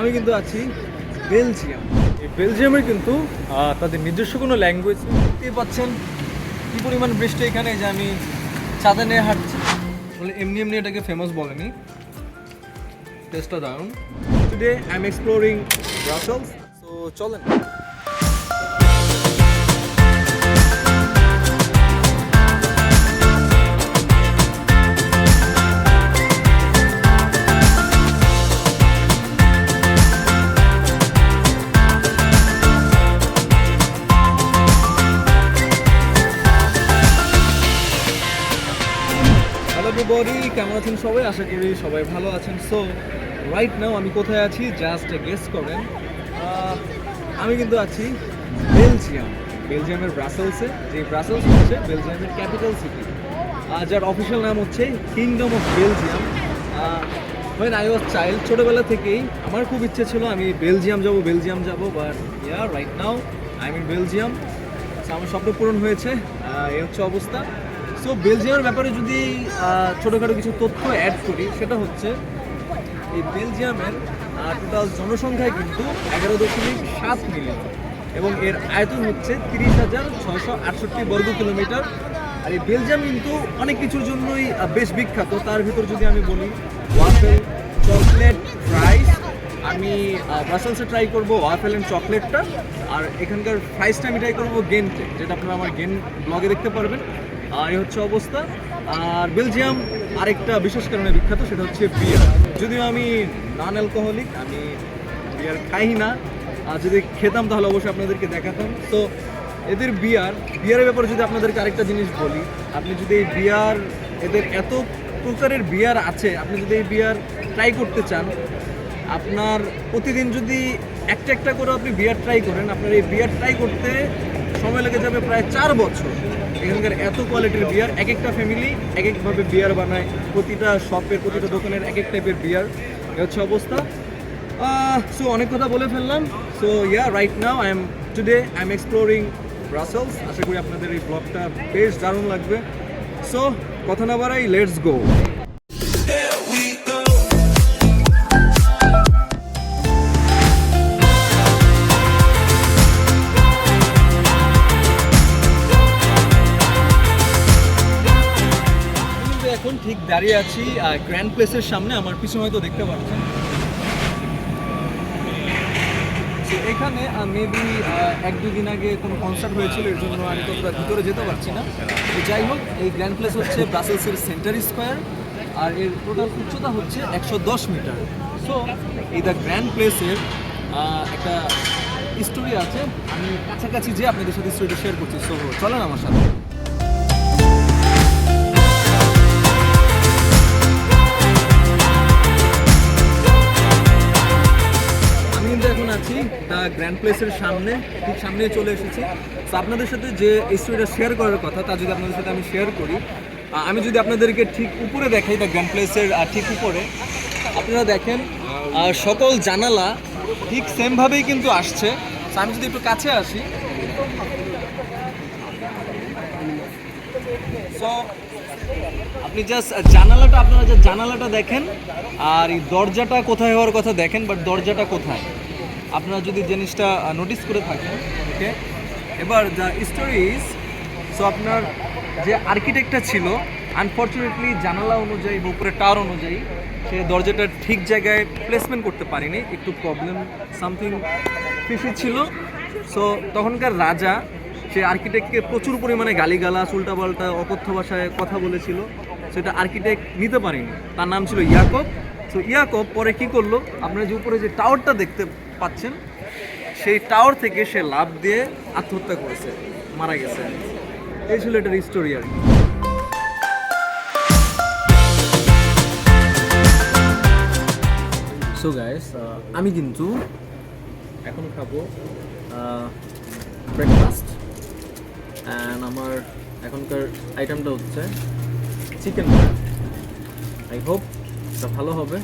আমি কিন্তু আছি বেলজিয়াম। এই বেলজিয়ামের কিন্তু তাদের নিজস্ব কোনো ল্যাঙ্গুয়েজ দেখতেই পাচ্ছেন কি পরিমাণ বৃষ্টি এখানে, যে আমি ছাদে নিয়ে হাঁটছি। বলে এমনি এমনি এটাকে ফেমাস বলেনি। টেস্টটা দারুণ today I am exploring Brussels তো চলেন। আছেন সবাই আশা করি সবাই ভালো আছেন। সো রাইট নাও আমি কোথায় আছি? জাস্ট গেস করেন। আমি কিন্তু আছি বেলজিয়াম। বেলজিয়ামের ব্রাসেলসে। যে ব্রাসেলস হচ্ছে বেলজিয়ামের ক্যাপিটাল সিটি। যার অফিসিয়াল নাম হচ্ছে kingdom of Belgium when I was child ছোটোবেলা থেকেই আমার খুব ইচ্ছে ছিল আমি বেলজিয়াম যাব বেলজিয়াম যাব। But yeah right now I mean Belgium আমার স্বপ্ন পূরণ হয়েছে। এই হচ্ছে অবস্থা। সো বেলজিয়ামের ব্যাপারে যদি ছোটোখাটো কিছু তথ্য অ্যাড করি, সেটা হচ্ছে, এই বেলজিয়ামের টোটাল জনসংখ্যায় কিন্তু এগারো দশমিক সাত মিলিয়ন এবং এর আয়তন হচ্ছে তিরিশ হাজার ছশো আটষট্টি বর্গ কিলোমিটার। আর এই বেলজিয়াম কিন্তু অনেক কিছুর জন্যই বেশ বিখ্যাত। তার ভিতর যদি আমি বলি ওয়াফেল চকলেট ফ্রাইস আমি ব্রাসেলসে ট্রাই করব ওয়াফেল অ্যান্ড চকলেটটা আর এখানকার ফ্রাইসটা আমি ট্রাই করব গেনতে যেটা আপনারা আমার গেন ব্লগে দেখতে পারবেন। এই হচ্ছে অবস্থা। আর বেলজিয়াম আরেকটা বিশেষ কারণে বিখ্যাত, সেটা হচ্ছে বিয়ার যদিও আমি নন অ্যালকোহলিক আমি বিয়ার খাই না। আর যদি খেতাম তাহলে অবশ্যই আপনাদেরকে দেখাতাম। তো এদের বিয়ার বিয়ারের ব্যাপারে যদি আপনাদেরকে আরেকটা জিনিস বলি, আপনি যদি এই বিয়ার এদের এত প্রকারের বিয়ার আছে, আপনি যদি এই বিয়ার ট্রাই করতে চান, আপনার প্রতিদিন যদি একটা একটা করে আপনি বিয়ার ট্রাই করেন, আপনার এই বিয়ার ট্রাই করতে সময় লেগে যাবে প্রায় চার বছর। এখানকার এত কোয়ালিটির বিয়ার এক একটা ফ্যামিলি এক একভাবে বিয়ার বানায়। প্রতিটা শপের প্রতিটা দোকানের এক এক টাইপের বিয়ার এ হচ্ছে অবস্থা। সো অনেক কথা বলে ফেললাম। So yeah right now I am today I am exploring Brussels আশা করি আপনাদের এই ব্লগটা বেশ দারুণ লাগবে। সো কথা না বাড়াই লেটস গো দাঁড়িয়ে আছি গ্র্যান্ড প্লেসের সামনে আমার পিছনে হয়তো দেখতে পাচ্ছেন। এখানে মেবি এক দুদিন আগে কোনো কনসার্ট হয়েছিল, এর জন্য আমি ততটা ভিতরে যেতে পারছি না। যাই হোক, এই গ্র্যান্ড প্লেস হচ্ছে ব্রাসেলসের সেন্টার স্কোয়ার আর এর টোটাল উচ্চতা হচ্ছে একশো দশ মিটার। সো এই দ্য গ্র্যান্ড প্লেসের একটা স্টোরি আছে। আমি কাছাকাছি যে আপনাদের সাথে স্টোরিটা শেয়ার করছি। সো চলেন আমার সাথে। প্লেসের সামনে, ঠিক সামনে চলে এসেছি। তো আপনাদের সাথে যে স্টোরিটা শেয়ার করার কথা, তা যদি আপনাদের সাথে আমি শেয়ার করি আমি যদি আপনাদেরকে ঠিক উপরে দেখাই দ্য গ্র্যান্ড প্লেসের ঠিক উপরে, আপনারা দেখেন সকল জানালা ঠিক সেমভাবেই কিন্তু আসছে। আমি যদি একটু কাছে আসি। সো আপনি জাস্ট জানালাটা, আপনারা জানালাটা দেখেন, আর এই দরজাটা কোথায় হওয়ার কথা দেখেন বাট দরজাটা কোথায়? আপনারা যদি জিনিসটা নোটিস করে থাকেন ওকে এবার দ্য স্টোরিজ সো আপনার যে আর্কিটেক্টটা ছিল আনফর্চুনেটলি জানালা অনুযায়ী বা উপরে টাওয়ার অনুযায়ী সে দরজাটা ঠিক জায়গায় প্লেসমেন্ট করতে পারেনি, একটু প্রবলেম সামথিং ফিফি ছিল। সো তখনকার রাজা, সে আর্কিটেক্টকে প্রচুর পরিমাণে গালিগালাজ, উল্টাপাল্টা, অকথ্য ভাষায় কথা বলেছিল। সেটা আর্কিটেক্ট নিতে পারেনি। তার নাম ছিল ইয়াকব। সো ইয়াকব পরে কি করল? আপনারা যে উপরে যে টাওয়ারটা দেখতে পাচ্ছেন, সেই টাওয়ার থেকে সে লাভ দিয়ে আত্মহত্যা করেছে, মারা গেছে। এই ছিল এটার স্টোরি আর সো গাইস আমি কিন্তু এখন খাব ব্রেকফাস্ট অ্যান্ড আমার এখনকার আইটেমটা হচ্ছে চিকেন আই হোপ এটা ভালো হবে।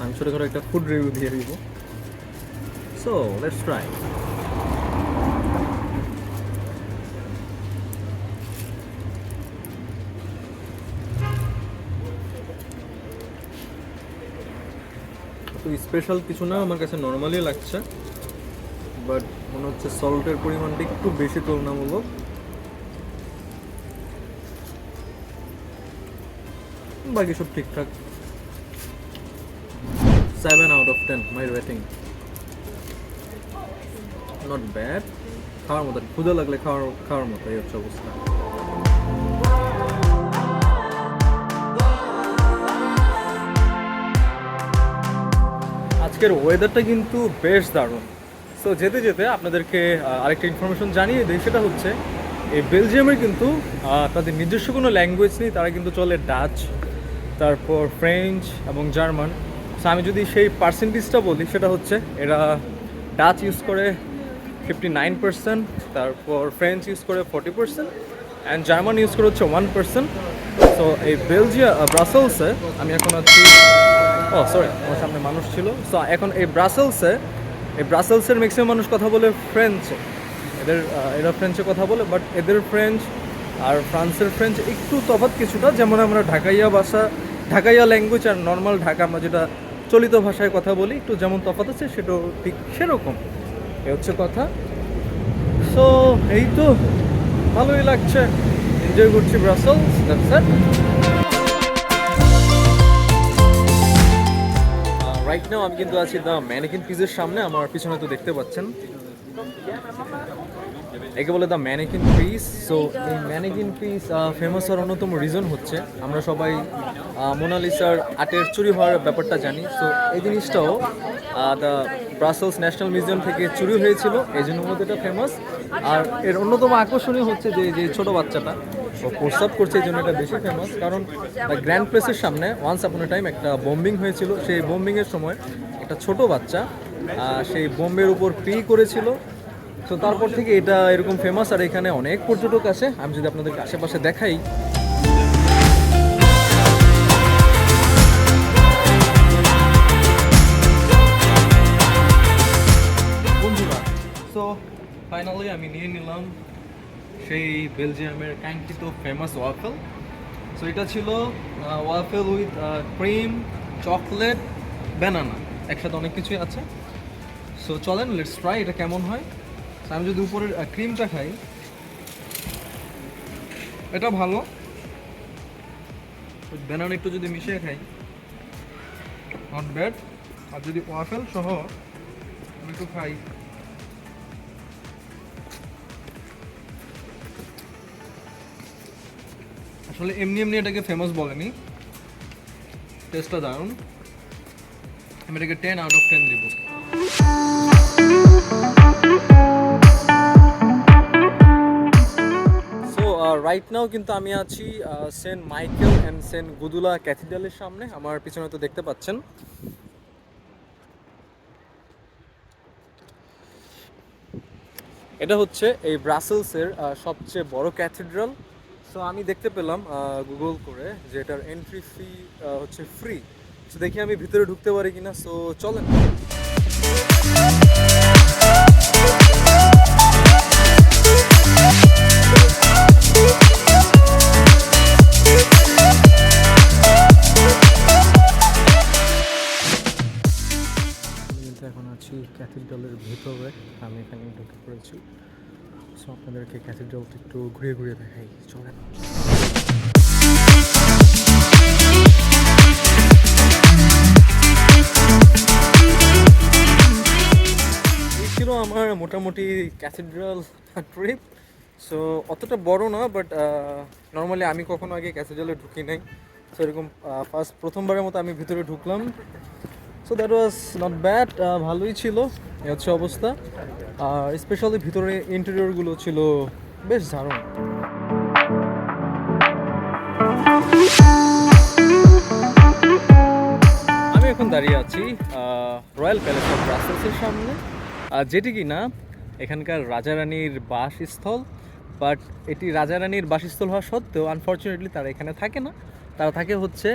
আমি ছোটোখাটো একটা ফুড রিভিউ দিয়ে দিব। লেটস ট্রাই তো স্পেশাল কিছু না, আমার কাছে নর্মালি লাগছে বাট মনে হচ্ছে সল্টের পরিমাণটা একটু বেশি তুলনামূলক। বাকি সব ঠিকঠাক। Seven out of ten my rating not bad খাওয়ার মতো ক্ষুদে লাগলে খাওয়ার খাওয়ার মতো, এই হচ্ছে অবস্থা। আজকের ওয়েদারটা কিন্তু বেশ দারুণ। সো যেতে যেতে আপনাদেরকে আরেকটা ইনফরমেশন জানিয়ে দিই, সেটা হচ্ছে, এই বেলজিয়ামের কিন্তু তাদের নিজস্ব কোনো ল্যাঙ্গুয়েজ নেই, তারা কিন্তু চলে ডাচ তারপর ফ্রেঞ্চ এবং জার্মান সো আমি যদি সেই পার্সেন্টেজটা বলি, সেটা হচ্ছে, এরা ডাচ ইউজ করে ফিফটি নাইন পার্সেন্ট, তারপর ফ্রেঞ্চ ইউজ করে forty percent and German use করে হচ্ছে ওয়ান পার্সেন্ট সো এই বেলজিয়া ব্রাসেলসে আমি এখন আছি, ও সরি আমার সামনে মানুষ ছিল। সো এখন এই ব্রাসেলসে এই ব্রাসেলসের ম্যাক্সিমাম মানুষ কথা বলে ফ্রেঞ্চে এদের এরা ফ্রেঞ্চে কথা বলে বাট এদের ফ্রেঞ্চ আর ফ্রান্সের ফ্রেঞ্চ একটু তফাৎ কিছুটা, যেমন আমরা ঢাকাইয়া ভাষা, ঢাকাইয়া ল্যাঙ্গুয়েজ আর নর্মাল ঢাকা আমরা যেটা চলিত ভাষায় কথা বলি, একটু যেমন তফাৎ আছে, সেটাও ঠিক সেরকম। এ হচ্ছে কথা। সো এই তো ভালোই লাগছে। এনজয় করছি ব্রাসেলস দ্যাটস রাইট নাও আমি কিন্তু আছি দ্য ম্যানিকিন পিজের সামনে, আমার পিছনে তো দেখতে পাচ্ছেন। একে বলে দ্য ম্যানিকিন পিস সো এই ম্যানিকিন পিস ফেমাস হওয়ার অন্যতম রিজন হচ্ছে, আমরা সবাই মোনালিসার আর্টের চুরি হওয়ার ব্যাপারটা জানি। সো এই জিনিসটাও দ্য ব্রাসেলস ন্যাশনাল মিউজিয়াম থেকে চুরি হয়েছিল, এই জন্য মধ্যে এটা ফেমাস আর এর অন্যতম আকর্ষণীয় হচ্ছে যে যে ছোট বাচ্চাটা, ও প্রস্তাব করছে, এই জন্য এটা বেশি ফেমাস কারণ গ্র্যান্ড প্লেসের সামনে ওয়ান্স আপন টাইম একটা বোম্বিং হয়েছিল। সেই বোম্বিংয়ের সময় একটা ছোট বাচ্চা সেই বোম্বের উপর পি করেছিল। তো তারপর থেকে এটা এরকম ফেমাস আর এখানে অনেক পর্যটক আসে। আমি যদি আপনাদেরকে আশেপাশে দেখাই সেই বেলজিয়ামের কাঙ্ক্ষিত ফেমাস ওয়াফেল সো এটা ছিল waffle with cream chocolate banana একসাথে অনেক কিছুই আছে। সো চলেন লেটস ট্রাই এটা কেমন হয়। আমি যদি উপরের ক্রিমটা খাই, এটা ভালো। ব্যানানা একটু যদি মিশিয়ে খাই নট ব্যাড আর যদি ওয়াফেল সহ একটু খাই আসলে এমনি এমনি এটাকে ফেমাস বলেনি। টেস্টটা দারুণ। আমি এটাকে টেন আউট অফ টেন দিব। রাইট নাও কিন্তু আমি আছি Saint Michael and Saint Gudula ক্যাথিড্রালের সামনে। আমার পিছনে তো দেখতে পাচ্ছেন। এটা হচ্ছে এই ব্রাসেলসের আহ, সবচেয়ে বড় ক্যাথিড্রাল সো আমি দেখতে পেলাম গুগল করে যে এটার এন্ট্রি ফি হচ্ছে ফ্রি সো দেখি আমি ভিতরে ঢুকতে পারি কিনা। সো চলেন। এখন আছি ক্যাথিড্রালের ভেতরে। আমি এখানে ঢুকে পড়েছি। আপনাদেরকে ক্যাথিড্রালটা একটু ঘুরে ঘুরে দেখাই। চলেন। ছিল আমার মোটামুটি ক্যাথিড্রাল ট্রিপ। সো অতটা বড় না বাট নর্মালি আমি কখনো আগে ক্যাথিড্রালে ঢুকি নাই। সো এরকম ফার্স্ট প্রথমবারের মতো আমি ভিতরে ঢুকলাম। So that was not bad ভালোই ছিল, এ হচ্ছে অবস্থা। আর স্পেশালি ভিতরে ইন্টেরিয়রগুলো ছিল বেশ দারুণ। আমি এখন দাঁড়িয়ে আছি রয়্যাল প্যালেস অফ ব্রাসেলসের সামনে। যেটি কি না এখানকার রাজা রানীর বাসস্থল বাট এটি রাজা রানীর বাসস্থল হওয়া সত্ত্বেও আনফর্চুনেটলি তারা এখানে থাকে না। তারা থাকে হচ্ছে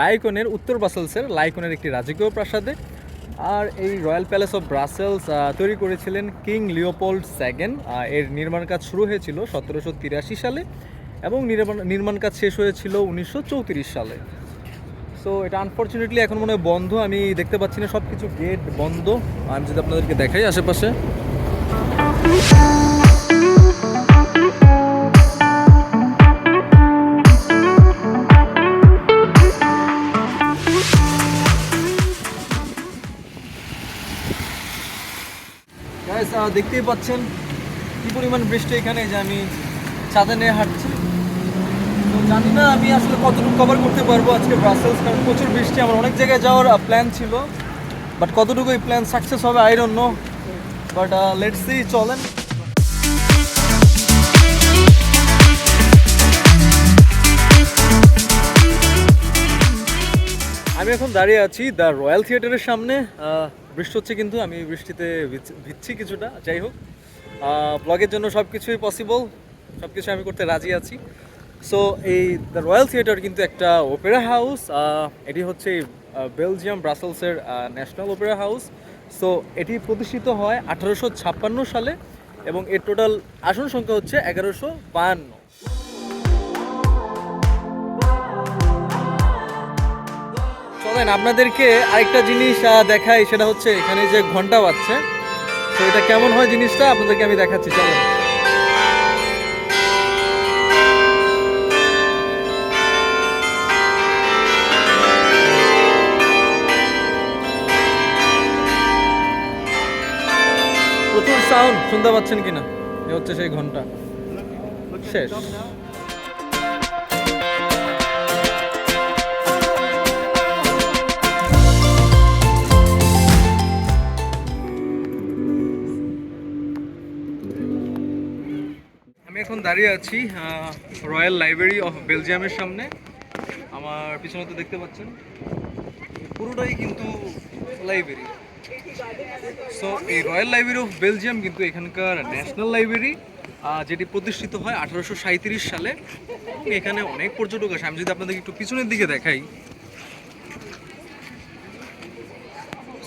লাইকনের, উত্তর ব্রাসেলসের লাইকনের একটি রাজকীয় প্রাসাদে। আর এই রয়্যাল প্যালেস অফ ব্রাসেলস তৈরি করেছিলেন কিং লিওপোল্ড স্যাগেন। এর নির্মাণ কাজ শুরু হয়েছিল সতেরোশো তিরাশি সালে এবং নির্মাণ কাজ শেষ হয়েছিল উনিশশো চৌত্রিশ সালে। সো এটা আনফর্চুনেটলি এখন মনে হয় বন্ধ। আমি দেখতে পাচ্ছি না সব কিছু গেট বন্ধ। আমি যদি আপনাদেরকে দেখাই আশেপাশে। দেখতেই পাচ্ছেন কি পরিমাণ বৃষ্টি এখানে, যে আমি ছাদে নিয়ে হাঁটছি। তো জানি না আমি আসলে কতটুকু কভার করতে পারব আজকে ব্রাসেলস কারণ প্রচুর বৃষ্টি, আমার অনেক জায়গায় যাওয়ার প্ল্যান ছিল। বাট কতটুকু এই প্ল্যান সাকসেস হবে I don't know but let's see চলেন। আমি এখন দাঁড়িয়ে আছি দ্য রয়্যাল থিয়েটারের সামনে। বৃষ্টি হচ্ছে কিন্তু, আমি বৃষ্টিতে ভিজছি কিছুটা, যাই হোক। ব্লগের জন্য সব কিছুই পসিবল সব কিছু আমি করতে রাজি আছি। সো এই দ্য রয়্যাল থিয়েটার কিন্তু একটা ওপেরা হাউস এটি হচ্ছে বেলজিয়াম ব্রাসেলসের ন্যাশনাল ওপেরা হাউস সো এটি প্রতিষ্ঠিত হয় আঠারোশো ছাপ্পান্ন সালে এবং এর টোটাল আসন সংখ্যা হচ্ছে এগারোশো বাহান্ন। চলেন আপনাদেরকে আরেকটা জিনিস দেখাই, সেটা হচ্ছে এখানে যে ঘণ্টা বাজছে। তো এটা কেমন হয় জিনিসটা আপনাদেরকে আমি দেখাচ্ছি, চলেন। প্রচুর সাউন্ড শুনতে পাচ্ছেন কিনা? এ হচ্ছে সেই ঘণ্টা। শেষ। এখন দাঁড়িয়ে আছি রয়্যাল লাইব্রেরি অফ বেলজিয়ামের সামনে। আমার পিছনে তো দেখতে পাচ্ছেন, পুরোটাই কিন্তু লাইব্রেরি সো এই রয়্যাল লাইব্রেরি অফ বেলজিয়াম কিন্তু এখানকার ন্যাশনাল লাইব্রেরি যেটি প্রতিষ্ঠিত হয় আঠারোশো সালে। এখানে অনেক পর্যটক আসে। আমি যদি আপনাদেরকে একটু পিছনের দিকে দেখাই।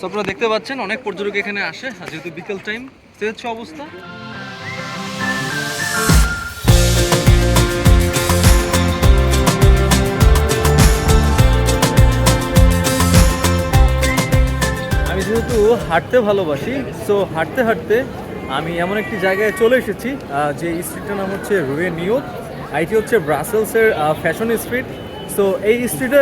আপনারা দেখতে পাচ্ছেন, অনেক পর্যটক এখানে আসে। যেহেতু বিকেল টাইম সে হচ্ছে অবস্থা। যেহেতু হাঁটতে ভালোবাসি। সো হাঁটতে হাঁটতে আমি এমন একটি জায়গায় চলে এসেছি যে স্ট্রিটটার নাম হচ্ছে রুয়ে নিউ আইটি হচ্ছে ব্রাসেলসের ফ্যাশন স্ট্রিট সো এই স্ট্রিটে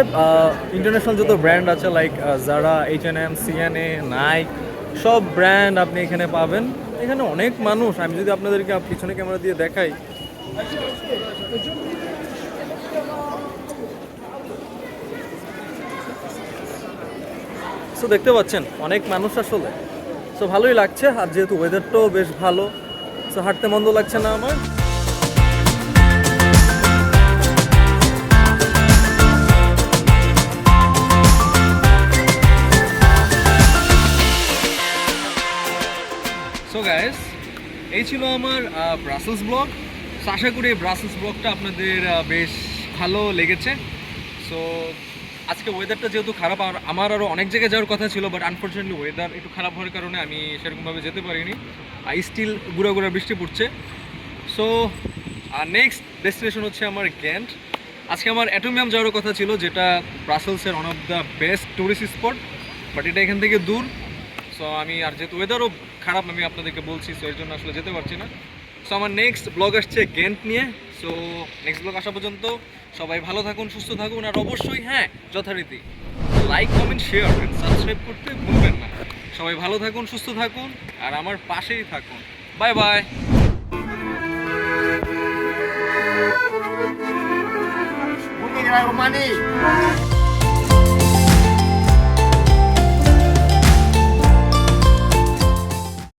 ইন্টারন্যাশনাল যত ব্র্যান্ড আছে লাইক যারা H N M C N A Nike সব ব্র্যান্ড আপনি এখানে পাবেন। এখানে অনেক মানুষ। আমি যদি আপনাদেরকে পিছনে ক্যামেরা দিয়ে দেখাই। সো দেখতে পাচ্ছেন, অনেক মানুষ আসলে। সো ভালোই লাগছে, আর যেহেতু ওয়েদারটাও বেশ ভালো সো হাঁটতে মন্দ লাগছে না আমার। সো এই ছিল আমার ব্রাসেলস ব্লগ আশা করি ব্রাসেলস ব্লগটা আপনাদের বেশ ভালো লেগেছে। সো আজকে ওয়েদারটা যেহেতু খারাপ, আর আমার আরও অনেক জায়গায় যাওয়ার কথা ছিল বাট আনফর্চুনেটলি ওয়েদার একটু খারাপ হওয়ার কারণে আমি সেরকমভাবে যেতে পারিনি। আর স্টিল গুঁড়া গুঁড়া বৃষ্টি পড়ছে। সো নেক্সট ডেস্টিনেশন হচ্ছে আমার গ্যান্ট আজকে আমার অ্যাটোমিয়াম যাওয়ার কথা ছিল, যেটা ব্রাসেলসের one of the best tourist spot but এটা এখান থেকে দূর। সো আমি, আর যেহেতু ওয়েদারও খারাপ, আমি আপনাদেরকে বলছি সো এর জন্য আসলে যেতে পারছি না। সো আমার নেক্সট ব্লগ আসছে গেন্ট নিয়ে। সো নেক্সট ব্লগ আসা পর্যন্ত সবাই ভালো থাকুন, সুস্থ থাকুন, আর অবশ্যই হ্যাঁ যথারীতি like comment share and subscribe করতে ভুলবেন না। সবাই ভালো থাকুন, সুস্থ থাকুন, আর আমার পাশেই থাকুন। Bye bye nih.